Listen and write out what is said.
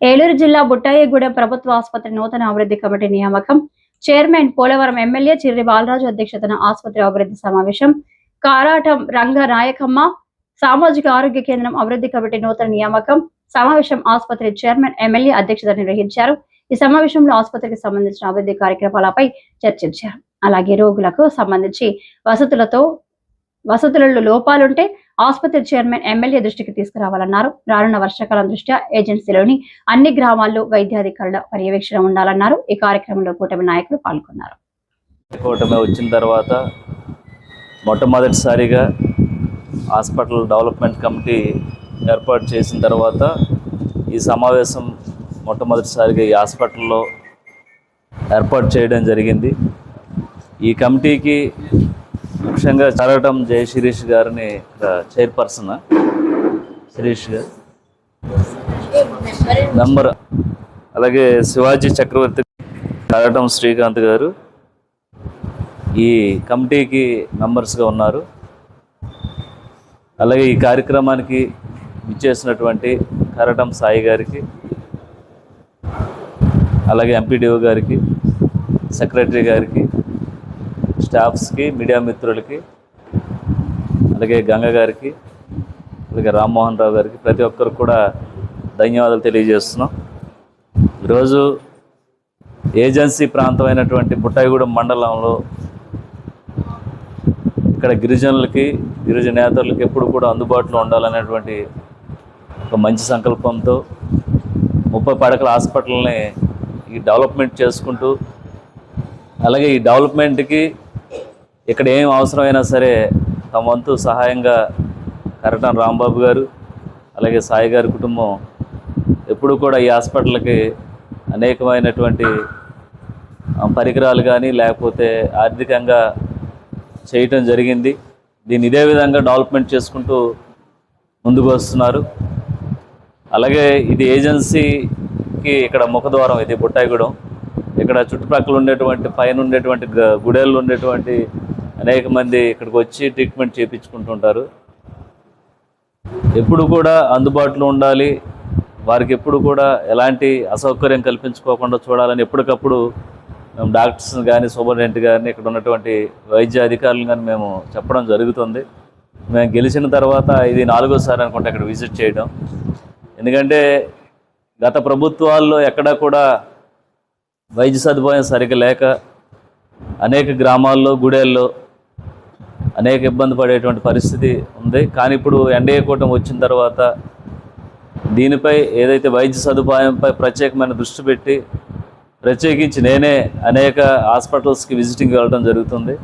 ఏలూరు జిల్లా బుట్టాయిగూడెం ప్రభుత్వ ఆసుపత్రి నూతన అభివృద్ధి కమిటీ నియామకం. చైర్మన్ పోలవరం ఎమ్మెల్యే చిర్రి బాలరాజు అధ్యక్షతన ఆసుపత్రి అభివృద్ధి సమావేశం. కారాటం రంగ నాయకమ్మ సామాజిక ఆరోగ్య కేంద్రం అభివృద్ధి కమిటీ నూతన నియామకం. సమావేశం ఆసుపత్రి చైర్మన్ ఎమ్మెల్యే అధ్యక్షత నిర్వహించారు. ఈ సమావేశంలో ఆసుపత్రికి సంబంధించిన అభివృద్ధి కార్యక్రమాలపై చర్చించారు. అలాగే రోగులకు సంబంధించి వసతులతో వసతులలో లోపాలుంటే ఆసుపత్రి చైర్మన్ ఎమ్మెల్యే దృష్టికి తీసుకురావాలన్నారు. రానున్న వర్షాకాలం దృష్ట్యా ఏజెన్సీలోని అన్ని గ్రామాల్లో వైద్యాధికారుల పర్యవేక్షణ ఉండాలన్నారు. ఈ కార్యక్రమంలో కూటమి నాయకులు పాల్గొన్నారు. కూటమి వచ్చిన తర్వాత మొట్టమొదటిసారిగా హాస్పిటల్ డెవలప్మెంట్ కమిటీ ఏర్పాటు చేసిన తర్వాత ఈ సమావేశం మొట్టమొదటిసారిగా ఈ హాస్పిటల్లో ఏర్పాటు చేయడం జరిగింది. ఈ కమిటీకి ముఖ్యంగా చారటం జయ శిరీష్ గారిని చైర్పర్సన్. శిరీష్ గారు. నంబర్ అలాగే శివాజీ చక్రవర్తి చరవటం శ్రీకాంత్ గారు. ఈ కమిటీకి మెంబర్స్గా ఉన్నారు. అలాగే ఈ కార్యక్రమానికి ఇచ్చేసినటువంటి కరటం సాయి గారికి అలాగే ఎంపీడీఓ గారికి సెక్రటరీ గారికి స్టాఫ్స్కి మీడియా మిత్రులకి అలాగే గంగ గారికి అలాగే రామ్మోహన్ రావు గారికి ప్రతి ఒక్కరు కూడా ధన్యవాదాలు తెలియజేస్తున్నాం. ఈరోజు ఏజెన్సీ ప్రాంతమైనటువంటి బుట్టాయిగూడెం మండలంలో ఇక్కడ గిరిజనులకి గిరిజన నేతలకు ఎప్పుడు కూడా అందుబాటులో ఉండాలనేటువంటి ఒక మంచి సంకల్పంతో ముప్పై పడకల హాస్పిటల్ని ఈ డెవలప్మెంట్ చేసుకుంటూ అలాగే ఈ డెవలప్మెంట్కి ఇక్కడ ఏం అవసరమైనా సరే తమ వంతు సహాయంగా కరటం రాంబాబు గారు అలాగే సాయి గారి కుటుంబం ఎప్పుడు కూడా ఈ హాస్పిటల్కి అనేకమైనటువంటి పరికరాలు కానీ లేకపోతే ఆర్థికంగా చేయటం జరిగింది. దీన్ని ఇదే విధంగా డెవలప్మెంట్ చేసుకుంటూ ముందుకు వస్తున్నారు. అలాగే ఇది ఏజెన్సీకి ఇక్కడ ముఖద్వారం ఇది బుట్టాయిగూడెం. ఇక్కడ చుట్టుపక్కల ఉండేటువంటి పైన ఉండేటువంటి గుడేళ్ళు ఉండేటువంటి అనేక మంది ఇక్కడికి వచ్చి ట్రీట్మెంట్ చేయించుకుంటుంటారు ఎప్పుడు కూడా అందుబాటులో ఉండాలి. వారికి ఎప్పుడు కూడా ఎలాంటి అసౌకర్యం కల్పించుకోకుండా చూడాలని ఎప్పటికప్పుడు మేము డాక్టర్స్ కానీ సూపరింటెండెంట్ కానీ ఇక్కడ ఉన్నటువంటి వైద్య అధికారులు కానీ మేము చెప్పడం జరుగుతుంది. మేము గెలిచిన తర్వాత ఇది నాలుగోసారి అనుకుంటా ఇక్కడ విజిట్ చేయడం. ఎందుకంటే గత ప్రభుత్వాల్లో ఎక్కడా కూడా వైద్య సదుపాయం సరిగ్గా లేక అనేక గ్రామాల్లో గుడేల్లో అనేక ఇబ్బంది పడేటువంటి పరిస్థితి ఉంది. కానీ ఇప్పుడు ఎన్డీఏ కూటమి వచ్చిన తర్వాత దీనిపై ఏదైతే వైద్య సదుపాయంపై ప్రత్యేకమైన దృష్టి పెట్టి ప్రత్యేకించి నేనే అనేక హాస్పిటల్స్కి విజిటింగ్ వెళ్ళడం జరుగుతుంది.